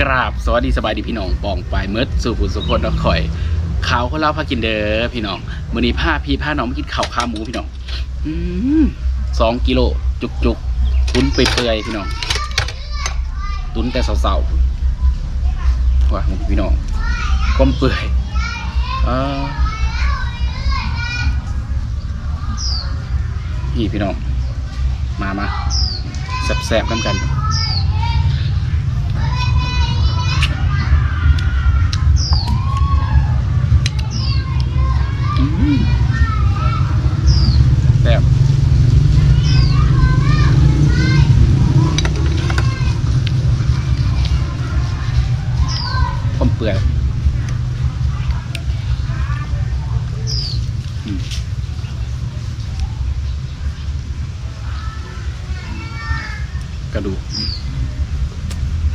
กราบสวัสดีสบายดีพี่น้องปองไปเมิดสู่ผู้สุคนนข่อยขาวเขาเล่าพากินเด้อพี่น้องมื้อนี้ผ้าพี่ผ้าน้องมากินข้าวขาหมูพี่น้องอืมสองกิโลจุกจุกตุนเปื่อยๆพี่น้อง ตุนแต่เสาๆว่าพี่น้องก้มเปื่อยอ่าพี่พี่น้อง มามาแซ่บๆกันกัน แซ่บผมเปื่อยอืมกระดูก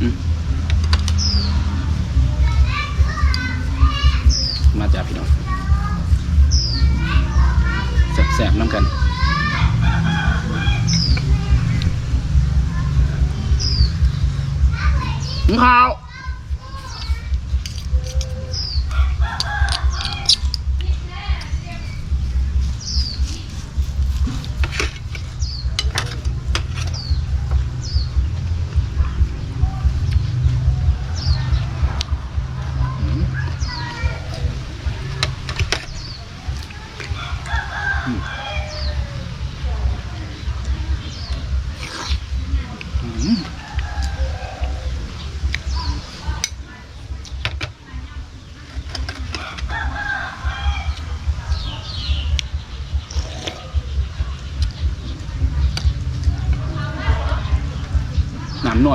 อืมมาจากพี่น้อง แสบๆน้ำกัน มึงข้าวอื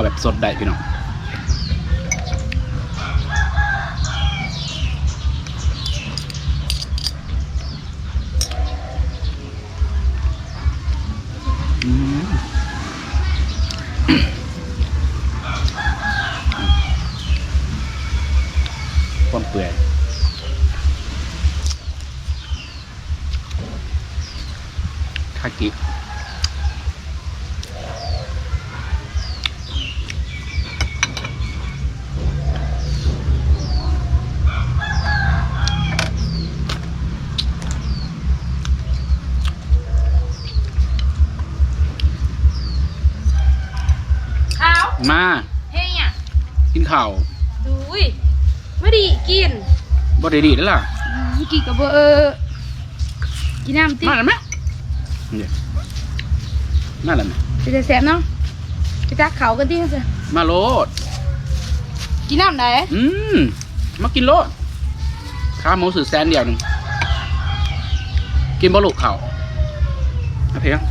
แบบสดได้พี่น้อง ได้ดีแล้วล่ะอืมกินกับเบอร์เออกินน้ำติมาแล้วไหมนี่มาแล้วไหมจะแสบเนาะไปตักเขากันที่สิมาโลด กินน้ำไหนอืมมากินโลดข้าวหมูสื่อแซนเดียวหนึงกินบะลุกเขาโอเคยัง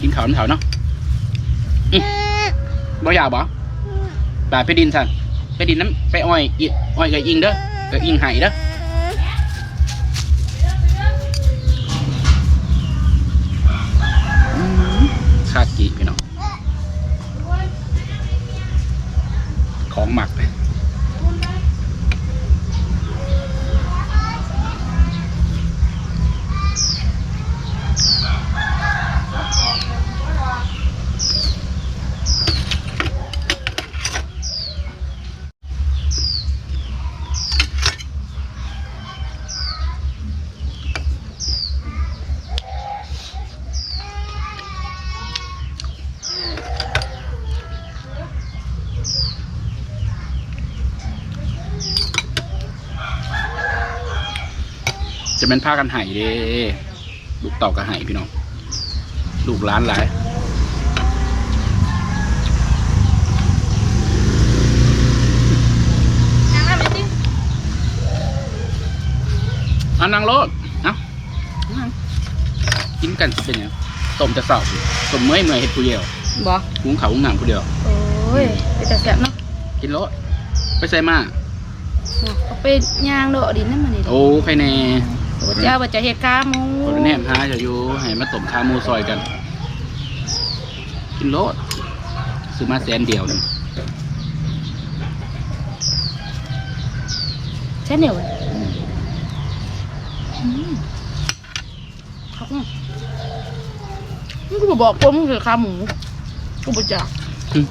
กินข้าวนี่เขาเนาะอืมบ่อยากบ่ไปไปดินสันไปดินน้ำไปอ้อยอิอ้อยกับอิงเด้อ ก็อิงไห้เด้อคากิพี่น้อง ของหมัก จะเป็นผ้ากันไห้เด้ลูกเต่ากระไห้พี่น้อง ลูกร้านหลายนั่งน้ำไหมติอันนางโลดเอ้านั่งกินกันสิเป็นหยังต้มจะเศร้าต้มเมื่อยเมื่อยเห็ดผู้เดียวบ่หุงเขาวหุงหนังผู้เดียว โอ้ยไปจะแสบเนาะ กินโลดไปใส่มาเอาไปย่างโดดดินนั่นมานี่โอ้ใครแน่ โอ้เจ้าบ่จะเฮ็ดกาหมูคนแนมหาจะอยู่ให้มาต้มขาหมูซอยกัน กินโลดซื้อมาแสนเดียวหนึงใช่เดียวอืมครับเนาะมึงก็บ่บอกผมมึงคือขาหมูกูบ่จักอืม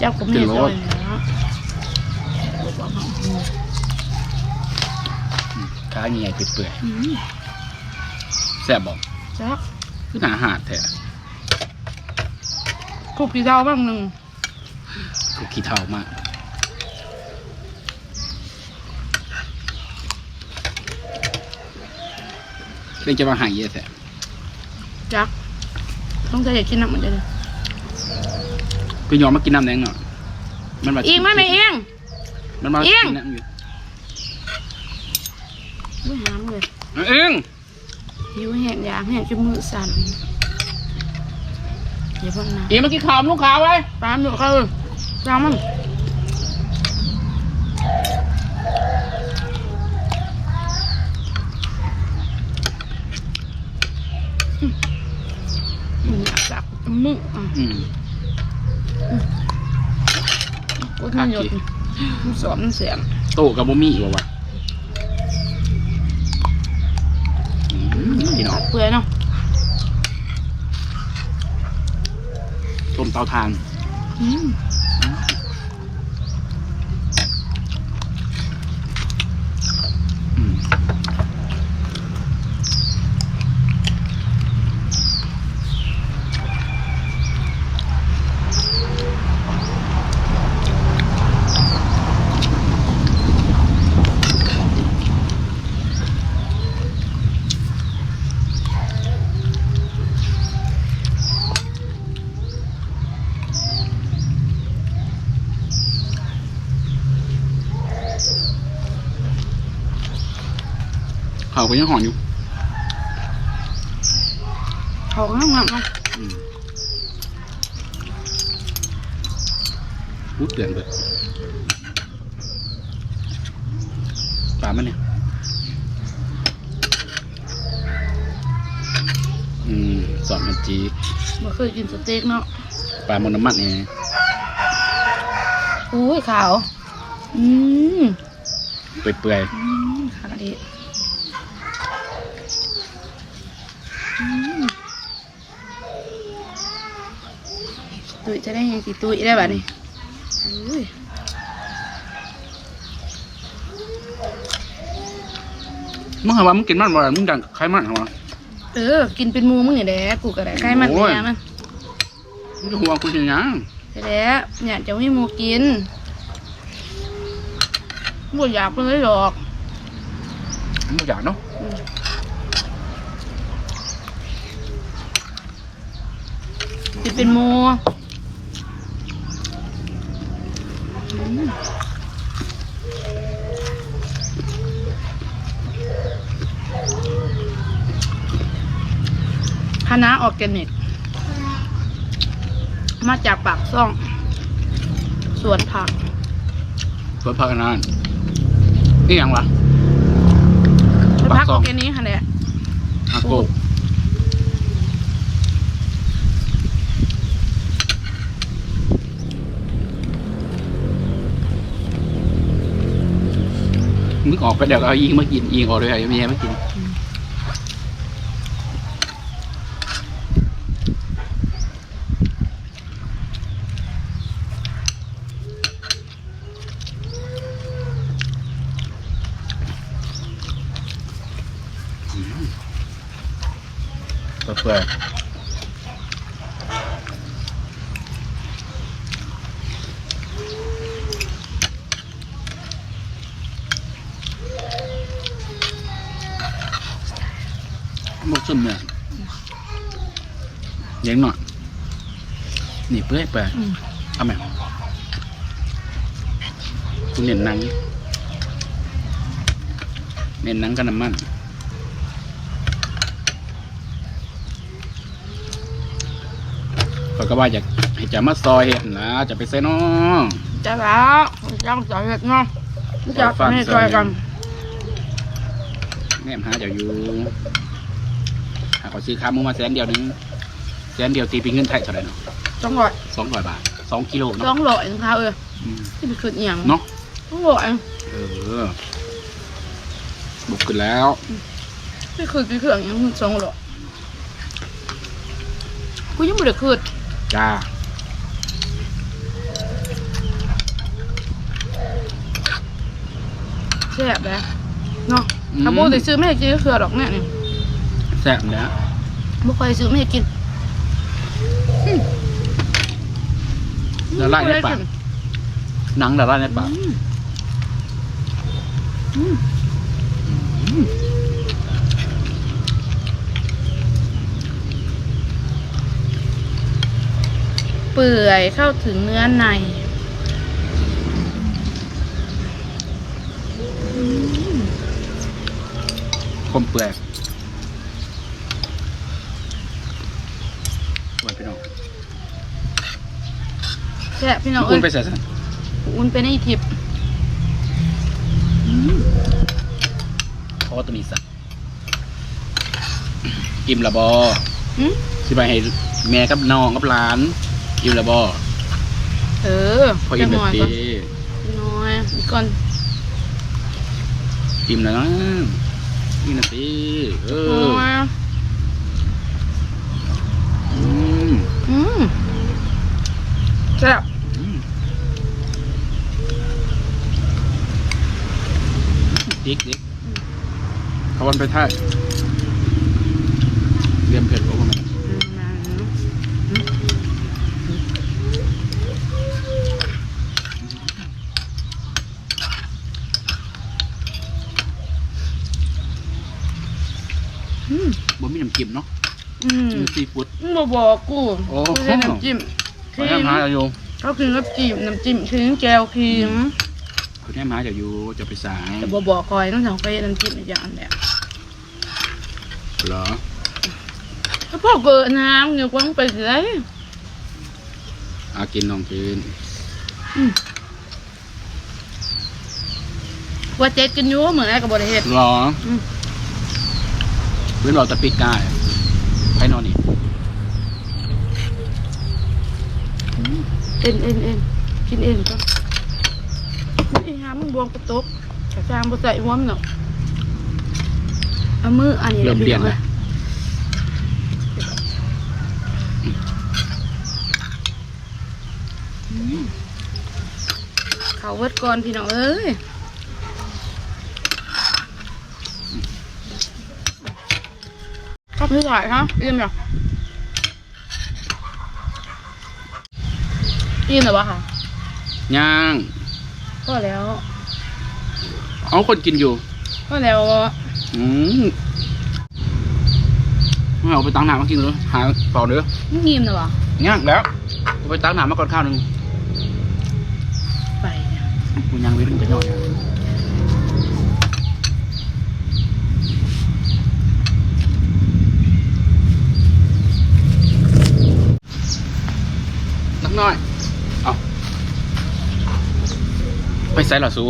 จักผมเนี่ยกินโลดซอยอืม ขาใหญ่เปื่อยอืมๆแซ่บบอกจักคือหนาหาดแท้กรุบกี่าบ้างหนึ่งคุกขี้เท่ามากเรื่องจะมาหายเยอะแท้จักต้องใจอยากกินน้ำเหมือนเดิมพี่ยอมมากินน้ำแดงหน่อยมันมาอีกไหมไม่เองมันมาเอียงกินน้ำอยู่ ไม่หามเลยเองหิวแห้งอยากแห้งจนมือสั่นเดี๋ยวเพิ่งนะเอียงมากินข้าวลูกค้าไว้ตามอยู่เขาเลยตามมันอืมมันอยากจับมืออะอืมโอ้ยมันหยดมันสอบมันเสียมโตกับบ่มีอีกว่าวะอืมพี่น้อง เปื่อยเนาะต้มเตาถ่าน อืมาก็ยังหอนอยู่เขาก็งามๆเนาะอืมพูดเตือนเบิดปลามันเนี่ยอืมสอนมันจีบ่เคยกินสเต็กเนาะปลามันน้ำมันเนี่ยอุ้ยขาว อืมเปื่อยอืมขาวดี ตุยจะได้ยังสิตุยได้แบบนี้อุ้ยๆมึงหาว่ามึงกินมันบ่ล่ะมึงดังใครมันเหรอวะเออ กินเป็นหมูมึงอย่าแดกกูก็ได้ใกล้มันโอ้ย เนี่ยมันมึงจะห่วงกูยังยังไปแล้วอยากจะให้หมูกินบ่อยากเลยหรอกมึงบ่อยากเนาะกินเป็นหมูอืม คณะออร์แกนิก มาจากปากซ่อง สวนผัก สวนพักกันนานนี่ยังวะสวนผักปากซ่ออองร์แกนิกค่ะเนี่ยอาโก มึงออกไปเดี๋ยวเอายิงมากินยิงออกเลยไม่ให้มากินเปื่อยๆมุกซึม เนี่ยเลี้ยงหน่อยนี่เปื่อยเปื่อยอืมเอาไหมคุณเน้นหนังเน้นหนังกับน้ำมันเขาก็ว่าอยากให้จะมาซอยเห็ดนะจะไปใส่น้องจะแล้วจ้างจ่ายเห็ดเนาะรู้จักกันให้ช่วยกันแม่มหาเดี๋ยวอยู่ หาขอซื้อค้ามึงมาแสนเดียวหนึงแสนเดียวตีเป็นเงินไทยเท่าไหร่เนาะต้องร้อยสองร้อยบาทสองกิโลต้อเนาะงร้อยนะคะเอออืมที่ไปขึ้นอหย่างเนาะต้องร้อยเออบุกขึ้นแล้วที่ขึ้นกี่เครื่องอหยังสองร้อยกูยังไม่ได้ขึ้นจ้าแซ่บเลยเนาะอืมถ้าโบได้ซื้อไม่ให้กินก็คือดอกเนี่ยนี่ แซ่บแล้วบ่เคยซื้อไม่ให้กินละลายในปากหนังละลายในปากอืมอืมอืมเปื่อยเข้าถึงเนื้อในคมเปื่อยสวยพี่น้อง แซ่บพี่น้องคุเอ้ณยไปใส่ซะอุ่นเป็นไอ้ทิพย์เพราะว่าตัวนี้สักอิ่มละบออืมสิไปให้แม่กับน้องกับหลาน อิ่มละบอเออพออิ่มจัแบงบหน่อยนี้ก่อนน้อยอีกก่อนอิ่มแล้วนะนี่นะสิเอน้ออยอืม อืมแซ่บ อืม ดิกดิกเขาวันไปท่าเรียมเผ็ดโอ้โหมันอืมอืมอืมบ่มีน้ำจิ้มเนาะอืมมีซีฟู้ดมึงบ่บอกกูโอ้กูใช้น้ำจิ้มคเขารีแค่มมาจะอยู่เขาคือน้ำจิ้มน้ำจิ้มคือแจวครีม เขาแค่มาจะอยู่จะไปสายแต่บ่บอกคอยต้องสั่งไปน้ำจิ้มอีกอย่างแหละเหรอถ้าพ่อเกิดน้ำเงี้ยกว้างไปเลยอากินน้องกินว่าเจ็ดกันอยู่เหมือนไอ้กับบริเหตุเหรออืมเว้นเราตะปีกกายใครนอนนี่เอ็นเอ็นเอ็นกินเอ็นก็ไอ้ หามึงบวมกระตุกกระจางบ่ใส่วอมเนาะเอามืออันนี้แหเริ่ละมพี่เรียนน้องแล้วเขาเวิร์ดก่อนพี่น้องเอ้ยข้าวพี่ถ่ายฮะอิ่มเหรออิ่มเหรอวะค่ะย่าง ก็แล้ว เอาคนกินอยู่ก็แล้วอืมเอาไปตั้งหนามากินเลยหาต่อเด้อไม่อิ่มเหรอวะย่างแล้วเอาไปตั้งหนามาก่อนข้าวหนึ่งไปเนี่ยกูย่างไว้เป็นจะย่อยนักน้อย เอา ไปใส่หรอสู